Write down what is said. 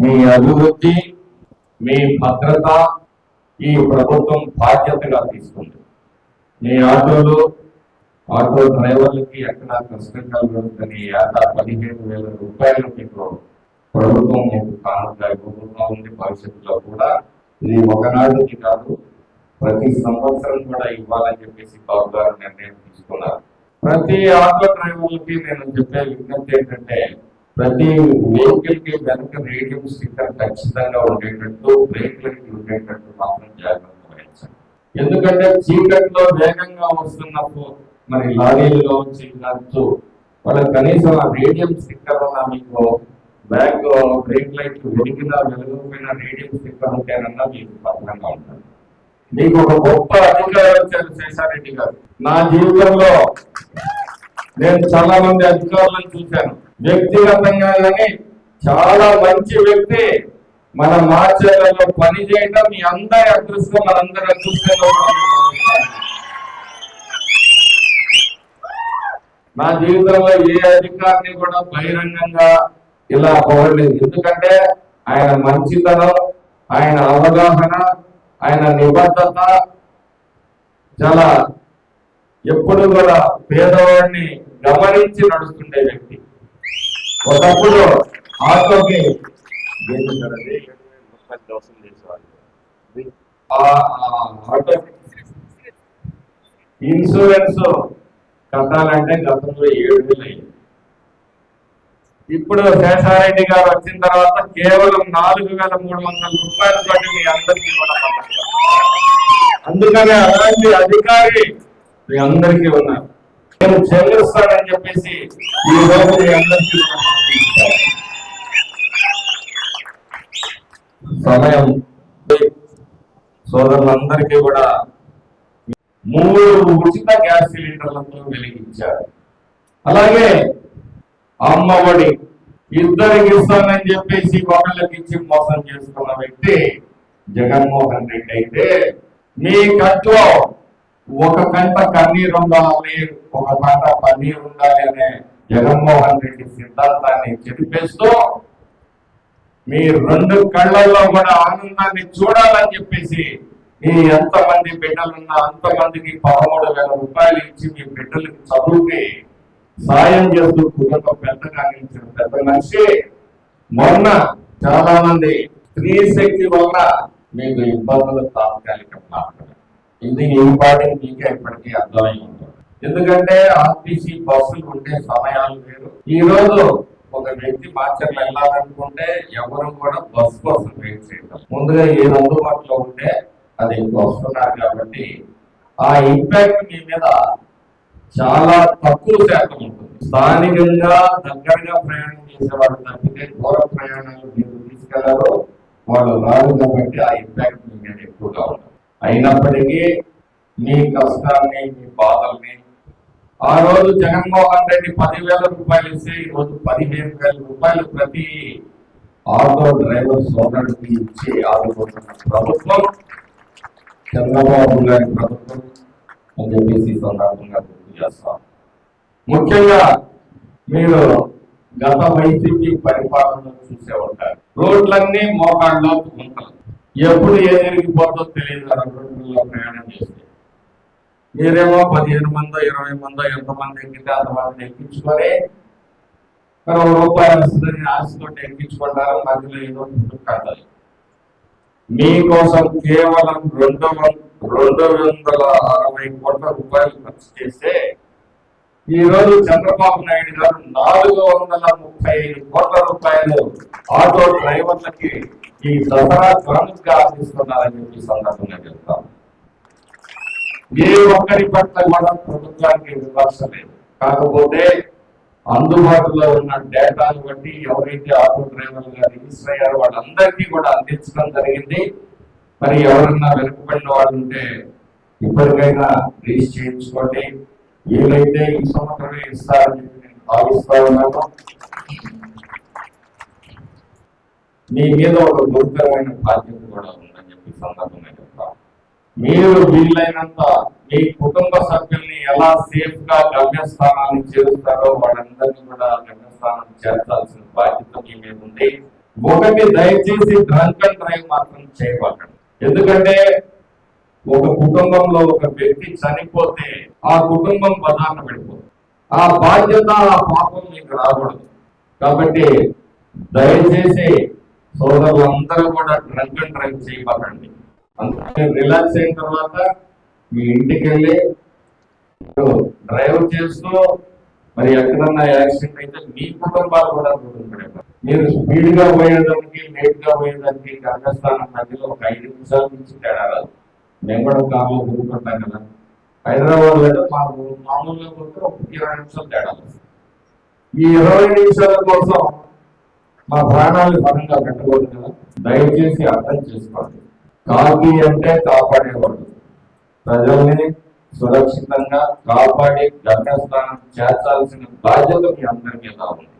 మీ అభివృద్ధి మీ భద్రత ఈ ప్రభుత్వం బాధ్యతగా తీసుకుంది. మీ ఆటోలు ఆటో డ్రైవర్లకి ఎక్కడ కష్టం కలుగుతుందని ఏటా పదిహేను వేల రూపాయలు మీకు ప్రభుత్వం మీకు కానుక ఉంది భవిష్యత్తులో కూడా. ఇది ఒకనాటికి కాదు ప్రతి సంవత్సరం కూడా ఇవ్వాలని చెప్పేసి బాబు గారు నిర్ణయం తీసుకున్నారు. ప్రతి ఆటో డ్రైవర్లకి నేను చెప్పే విజ్ఞప్తి ఏంటంటే ప్రతి వెహికల్కి వెనక రేడియం స్టిక్కర్ ఖచ్చితంగా ఉండేటట్టు బ్రేక్ లైట్ ఉండేటట్టు మాత్రం జాగ్రత్త వహించండి ఎందుకంటే చీకట్లో వేగంగా వస్తున్నప్పుడు మరి లారీలో చిన్నట్టు వాళ్ళకి కనీసం ఆ రేడియం స్టిక్కర్ ఉన్న మీకు బ్యాక్ బ్రేక్ లైట్ వెలిగినా వెలుగుపోయిన రేడియం స్టిక్కర్ ఉంటేనన్నా మీకు భద్రంగా ఉంటుంది మీకు ఒక గొప్ప అధికారం వచ్చారు శేషారెడ్డి గారు. నా జీవితంలో నేను చాలా మంది అధికారులను చూశాను. వ్యక్తిగతంగా కానీ చాలా మంచి వ్యక్తి. మన మార్చర్లలో పనిచేయటం మీ అందరి అదృష్టం మనందరి అదృష్టంగా నా జీవితంలో ఏ అధికారిని కూడా బహిరంగంగా ఇలా పోవలేదు ఎందుకంటే ఆయన మంచితనం ఆయన అవగాహన ఆయన నిబద్ధత చాలా ఎప్పుడు కూడా పేదవాడిని గమనించి నడుస్తుండే వ్యక్తి. ఒకప్పుడు ఆటోకి ఇన్సూరెన్స్ కట్టాలంటే గతంలో ఏడు వేలు అయింది. ఇప్పుడు శేషారెడ్డి గారు వచ్చిన తర్వాత కేవలం నాలుగు వేల మూడు వందల రూపాయలు పట్టి మీ అందరికీ అందుకనే అలాంటి అధికారి మీ అందరికీ ఉన్నారు. నేను చెల్లిస్తానని చెప్పేసి ఈ రోజు సమయం. సోదరులందరికీ కూడా మూడు ఉచిత గ్యాస్ సిలిండర్లతో వెలిగించారు. అలాగే అమ్మఒడి ఇద్దరికి ఇస్తానని చెప్పేసి ఒకళ్ళకి ఇచ్చి మోసం చేసుకున్న వ్యక్తి జగన్మోహన్ రెడ్డి అయితే మీ కట్లో ఒక కంట కన్నీరు ఉండాలి ఒక కంట పన్నీరు ఉండాలి అనే జగన్మోహన్ రెడ్డి సిద్ధాంతాన్ని చెప్పేస్తూ మీ రెండు కళ్ళల్లో కూడా ఆనందాన్ని చూడాలని చెప్పేసి మీ ఎంతమంది బిడ్డలున్నా అంతమందికి పదమూడు వేల రూపాయలు ఇచ్చి మీ బిడ్డలకి చదువుకి సాయం చేస్తూ కుటుంబ పెద్దగా నిలిచిన పెద్ద మనిషి. మొన్న చాలా మంది స్త్రీ శక్తి వల్ల మీకు ఇబ్బందులు తాత్కాలికం మాత్రమే ఇది ఇంపార్టెంట్ మీకే ఇప్పటికీ అర్థమై ఉంటుంది ఎందుకంటే ఆర్టీసీ బస్సులు ఉండే సమయాలు వేరు. ఈ రోజు ఒక వ్యక్తి మార్చర్లు వెళ్ళాలనుకుంటే ఎవరు కూడా బస్సు కోసం వెయిట్ చేయడం ముందుగా ఏది అందుబాటులో ఉంటే అది వస్తున్నారు కాబట్టి ఆ ఇంపాక్ట్ మీ మీద చాలా తక్కువ శాతం ఉంటుంది. స్థానికంగా దగ్గరగా ప్రయాణం చేసేవాళ్ళు తప్పితే దూర ప్రయాణాలు మీరు తీసుకెళ్ళారో వాళ్ళు రాదు కాబట్టి ఆ ఇంపాక్ట్ మీ మీద ఎక్కువగా ఉంటుంది. అయినప్పటికీ మీ కష్టాన్ని మీ బాధల్ని ఆ రోజు జగన్మోహన్ రెడ్డి పదివేల రూపాయలు ఇస్తే ఈరోజు రోజు పదిహేను వేల రూపాయలు ప్రతి ఆటో డ్రైవర్ సోదరుడికి ఇచ్చి ఆదుకుంటున్న ప్రభుత్వం చంద్రబాబు గారి ప్రభుత్వం అని చెప్పేసి సందర్భంగా గుర్తు చేస్తాం. ముఖ్యంగా మీరు గత వైసీపీ పరిపాలన చూసే ఉంటారు. రోడ్లన్నీ మోకాళ్ళలో గుంతలు ఎప్పుడు ఏ జరిగిపోతుందో తెలియదు ప్రయాణం చేస్తే. మీరేమో పదిహేను మందో ఇరవై మందో ఎంతమంది ఎక్కితే అంతమందిని ఎక్కించుకొని ఒక రూపాయలు వస్తుందని ఆశతో ఎక్కించుకుంటారు మధ్యలో ఏదో కట్టాలి మీకోసం కేవలం రెండు రెండు వందల అరవై కోట్ల రూపాయలు ఖర్చు చేస్తే ఈ రోజు చంద్రబాబు నాయుడు గారు నాలుగు వందల ముప్పై ఐదు కోట్ల రూపాయలు ఆటో డ్రైవర్లకి ఈ దసరా కానుకగా అందిస్తున్నారని చెప్పి సందర్భంగా చెప్తాం. ఏ ఒక్కరి పట్ల కూడా ప్రభుత్వానికి విమర్శ లేదు. కాకపోతే అందుబాటులో ఉన్న డేటాను బట్టి ఎవరైతే ఆటో డ్రైవర్లుగా రిజిస్టర్ అయ్యారో వాళ్ళందరికీ కూడా అందించడం జరిగింది. మరి ఎవరన్నా వెనుకబడిన వాళ్ళు ఉంటే ఇప్పటికైనా రిజిస్టర్ చేయించుకోండి. ఏవైతే ఈ సంవత్సరమే ఇస్తారని చెప్పి నేను భావిస్తా ఉన్నాను మీ మీద ఒక గురుతరమైన బాధ్యత కూడా ఉందని చెప్పి ఈ సందర్భంగా చెప్తాను మీరు వీలైనంత మీ కుటుంబ సభ్యుల్ని ఎలా సేఫ్గా గమ్యస్థానాన్ని చేరుస్తారో వాళ్ళందరినీ కూడా గమ్యస్థానం చేర్చాల్సిన బాధ్యత మీ మీద ఉంది. ఒకటి దయచేసి డ్రంక్ అండ్ డ్రైవ్ మాత్రం చేయబాకండి ఎందుకంటే ఒక కుటుంబంలో ఒక వ్యక్తి చనిపోతే ఆ కుటుంబం బదాన పడిపోతుంది. ఆ బాధ్యత ఆ పాపం మీకు రాకూడదు. కాబట్టి దయచేసి సోదరులందరూ కూడా డ్రంక్ అండ్ డ్రైవ్ చేయబడండి అందుకని రిలాక్స్ అయిన తర్వాత మీ ఇంటికి వెళ్ళి డ్రైవ్ చేస్తూ మరి ఎక్కడన్నా యాక్సిడెంట్ అయితే మీ కుటుంబాలు కూడా కుటుంబం మీరు స్పీడ్గా పోయేదానికి లేట్గా పోయేదానికి గర్భస్థానం మధ్యలో ఒక ఐదు నిమిషాల నుంచి తేడా రాదు. మేము కూడా కార్లో కదా. హైదరాబాద్లో మాకు మామూలుగా పోతే ఒక ఇరవై నిమిషాలు తేడా. వస్తుంది. ఈ ఇరవై నిమిషాల కోసం మా ప్రాణాలు పరంగా పెట్టకూడదు కదా. దయచేసి అర్థం చేసుకోండి. కాకి అంటే కాపాడేవాడు. ప్రజల్ని సురక్షితంగా కాపాడి గమ్యస్థానం చేర్చాల్సిన బాధ్యత మీ అందరికీ ఉంది